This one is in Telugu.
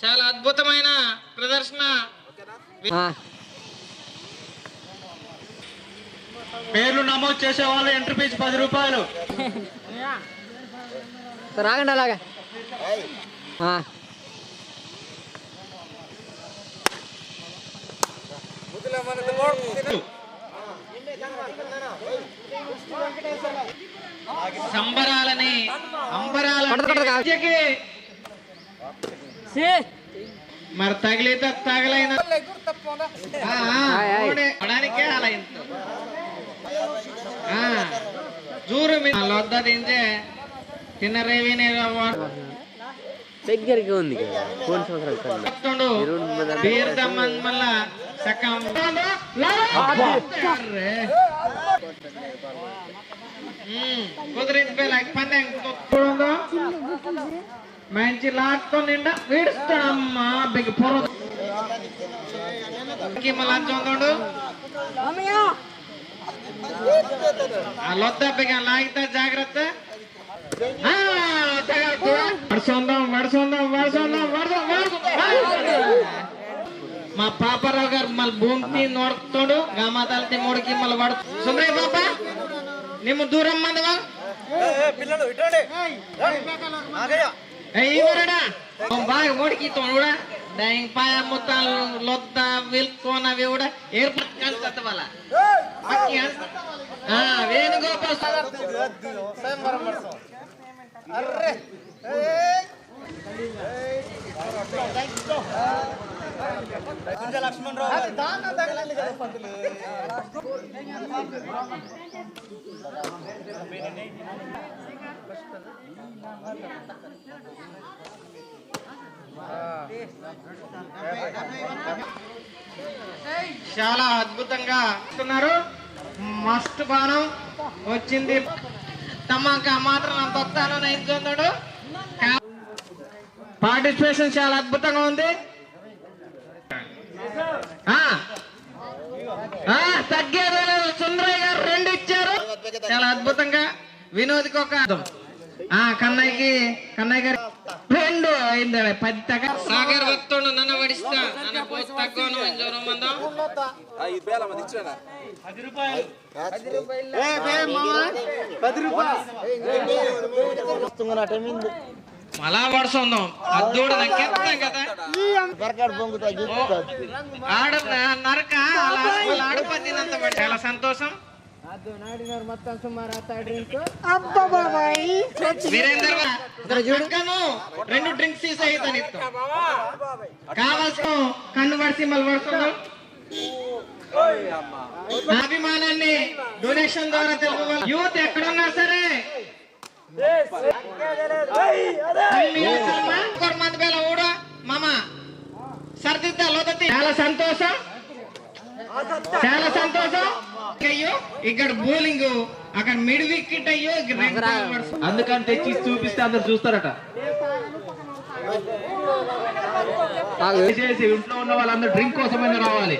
చాలా అద్భుతమైన ప్రదర్శన. పేర్లు నమోదు చేసే వాళ్ళు ఎంట్రీ ఫీజు పది రూపాయలు. రాగండి అలాగా. సంబరాలని అంబరాల కొడత కొడత కాదు. విద్యకి మరి తగిలిత తగలైన ఆ, ఆ, ఆయ్, ఆయ్. ఓడే. అవడానికే అలా ఇంత ఆ, జూరు మీ లొద్ద తింటే తిన్నరేవి దగ్గరికి ఉంది కదా పోయిన సంవత్సరాల కన్నా చెప్తుండు ఇరవై మంది బీర్ దమ్మన్ మళ్ళా సక్కం అర్రే. ఉమ్, కుదిరింది పిల్ల పందెం చూడండు మంచి లాక్తో నిండా వీడుస్తాడమ్మా బిగ్ పొర లొద్ద బిగ లాగితే జాగ్రత్త. వడుసొందాం వడుసొందాం వడుసొందాం మా పాపారావు గారు మళ్ళీ భూమికి నోడుతాడు గామాతాలతి మూడుకి మళ్ళీ వాడు. సుందరయ్య పాప ಐವರಡ ಬಾಯಿ ಓಡ್ಕಿತ್ತು ನೋಡ ಹೆಂಗ್ ಪಾಯ ಮುತ್ತ ಲೊತ್ತ ವಿಲ್ಕೋನ ವಿಡ ಏರ್ ಪಕ್ಕ ಅನ್ಸತ್ತವಲ್ಲ ಅಕ್ಕಿ ಹಾ, ವೇಣುಗೋಪಾಲ್ ಲಕ್ಷ್ಮಣ್ ರಾವ್ చాలా అద్భుతంగా ఇస్తున్నారు మస్తు బాణం వచ్చింది. తమాక మాత్రం అంత వస్తాను నేర్చుకున్నాడు పార్టిసిపేషన్ చాలా అద్భుతంగా ఉంది. ఆ లేదు సుందరయ్య గారు రెండు ఇచ్చారు. చాలా అద్భుతంగా వినోద్కి ఒక ఆ కన్నయ్యకి కన్నయ్య గారు రెండు అయింది పది తగ్గ సాగర్ భక్తుడు నన్ను పడిస్తా నన్ను పోసి తగ్గను జ్వరం మందం. మళ్ళా పడుతున్నాం అద్దోడు నక్కేస్తాం కదా. ఆడ నరక వీరేందర్ రెండు డ్రింక్స్ కావాల్సిన కన్ను పడిసి మళ్ళీ పడుతున్నాం నా అభిమానాన్ని డొనేషన్ ద్వారా తెలుపు యూత్ ఎక్కడున్నా సరే. మంది పేల ఊడ మామ సర్దిద్దా లోదతి చాలా సంతోషం. చాలా సంతోషం. అయ్యో ఇక్కడ బౌలింగ్ అక్కడ మిడ్ వికెట్ అయ్యో. అందుకని తెచ్చి చూపిస్తే అందరు చూస్తారట. దయచేసి ఇంట్లో ఉన్న వాళ్ళందరూ డ్రింక్ కోసమైనా రావాలి